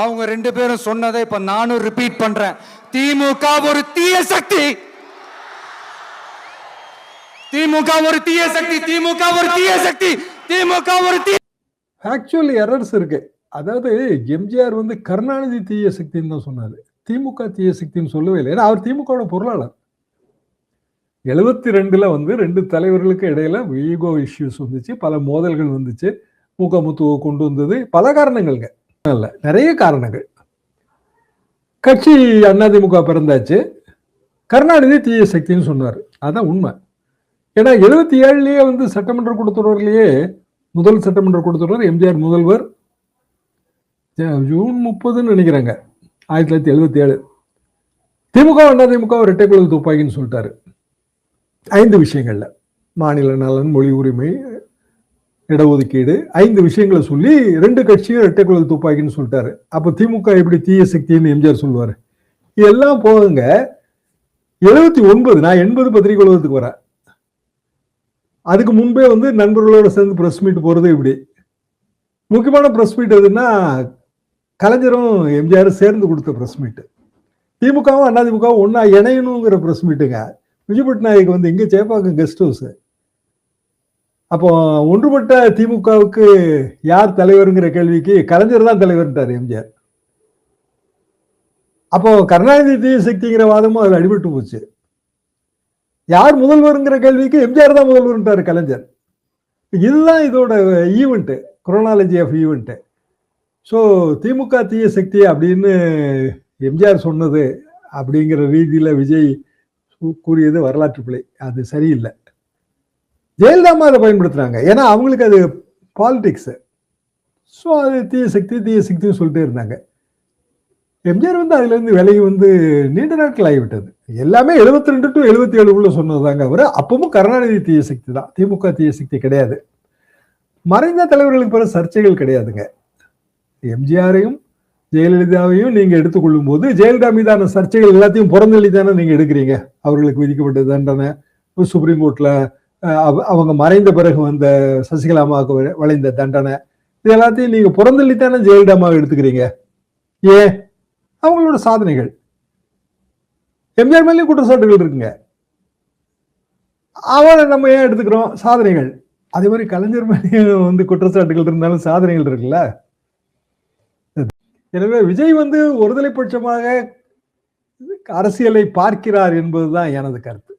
அவங்க ரெண்டு பேரும் சொன்னதை இப்ப நானும் ரிப்பீட் பண்றேன். திமுக ஒரு தீய சக்தி. திமுக ஒரு தீய சக்தி திமுக ஒரு தீய சக்தி திமுக ஒரு தீய ஆக்சுவல் எரர்ஸ் இருக்கு. அதாவது எம்ஜிஆர் வந்து கருணாநிதி தீய சக்தின்னு தான் சொன்னாரு. திமுக தீய சக்தின்னு சொல்லவே இல்லை. ஏன்னா அவர் திமுகவோட பொருளாளர். எழுபத்தி ரெண்டுல வந்து ரெண்டு தலைவர்களுக்கு இடையில ஈகோ இஷ்யூஸ் வந்துச்சு. பல மோதல்கள் வந்துச்சு. முகமுத்துவை கொண்டு வந்தது. பல காரணங்கள்ங்க. இல்லை நிறைய காரணங்கள். கட்சி அதிமுக பிறந்தாச்சு. கருணாநிதி தீய சக்தின்னு சொன்னார். அதான் உண்மை. ஏன்னா எழுபத்தி ஏழுலயே வந்து சட்டமன்ற கூட்டத்தொடர்லயே முதல் சட்டமன்ற கூட்டத்தொடர் எம்ஜிஆர் முதல்வர். ஜூன் முப்பதுன்னு நினைக்கிறாங்க. ஆயிரத்தி தொள்ளாயிரத்தி எழுபத்தி ஏழு. திமுக அதிமுக குழு துப்பாக்கின்னு சொல்லிட்டாரு. ஐந்து விஷயங்கள்ல. மாநில நலன் மொழி உரிமை இடஒதுக்கீடு ஐந்து விஷயங்களை சொல்லி ரெண்டு கட்சியும் இரட்டைக்குழல் துப்பாக்கின்னு சொல்லிட்டாரு. அப்போ திமுக எப்படி தீய சக்தின்னு எம்ஜிஆர் சொல்லுவார். இதெல்லாம் போகுங்க எழுபத்தி ஒன்பது நான் எண்பது பத்திரிகை உலகத்துக்கு வரேன். அதுக்கு முன்பே வந்து நண்பர்களோட சேர்ந்து ப்ரெஸ் மீட் போகிறது இப்படி. முக்கியமான ப்ரெஸ் மீட் எதுன்னா கலைஞரும் எம்ஜிஆரும் சேர்ந்து கொடுத்த ப்ரெஸ் மீட் திமுகவும் அதிமுகவும் ஒன்றா இணையணுங்கிற ப்ரெஸ் மீட்டுங்க விஜய் பட்நாயக் வந்து இங்கே சேப்பாக்கம் கெஸ்ட் ஹவுஸு அப்போ ஒன்றுபட்ட திமுகவுக்கு யார் தலைவருங்கிற கேள்விக்கு கலைஞர் தான் தலைவர்ன்றார் எம்ஜிஆர். அப்போ கருணாநிதி தீய சக்திங்கிற வாதமும் அதில் அடிபட்டு போச்சு. யார் முதல்வருங்கிற கேள்விக்கு எம்ஜிஆர் தான் முதல்வர்ன்றாரு கலைஞர். இதுதான் இதோட event chronology of event so DMK தீய சக்தி அப்படின்னு எம்ஜிஆர் சொன்னது அப்படிங்கிற ரீதியில் விஜய் கூறியது வரலாற்று பிழை. அது சரியில்லை. ஜெயலலிதாமா அதை பயன்படுத்துகிறாங்க ஏன்னா அவங்களுக்கு அது பாலிடிக்ஸு ஸோ அது தீய சக்தி தீய சக்தின்னு சொல்லிட்டே இருந்தாங்க. எம்ஜிஆர் வந்து அதுலேருந்து விலகி வந்து நீண்ட நாட்கள் ஆகிவிட்டது. எல்லாமே 72 ரெண்டு டு எழுபத்தி ஏழுக்குள்ளே சொன்னதாங்க அவர். அப்பவும் கருணாநிதி தீய சக்தி தான். திமுக தீய சக்தி கிடையாது. மறைந்த தலைவர்களுக்கு பிற சர்ச்சைகள் கிடையாதுங்க. எம்ஜிஆரையும் ஜெயலலிதாவையும் நீங்கள் எடுத்துக்கொள்ளும் போது ஜெயலலிதா மீதான சர்ச்சைகள் எல்லாத்தையும் புறந்தள்ளி தானே நீங்கள் எடுக்கிறீங்க. அவர்களுக்கு விதிக்கப்பட்ட தண்டனை சுப்ரீம் கோர்ட்டில் அவங்க மறைந்த பிறகு வந்த சசிகலாமாவுக்கு வளைந்த தண்டனை. இது எல்லாத்தையும் நீங்க புறந்தள்ளி தானே ஜெயலலிதாமாவை எடுத்துக்கிறீங்க? ஏன்? அவங்களோட சாதனைகள். எம்ஜிஆர் மேலேயும் குற்றச்சாட்டுகள் இருக்குங்க. அவளை நம்ம ஏன் எடுத்துக்கிறோம்? சாதனைகள். அதே மாதிரி கலைஞர் மேலேயும் வந்து குற்றச்சாட்டுகள் இருந்தாலும் சாதனைகள் இருக்குல்ல? எனவே விஜய் வந்து ஒருதலை பட்சமாக அரசியலை பார்க்கிறார் என்பதுதான் எனது கருத்து.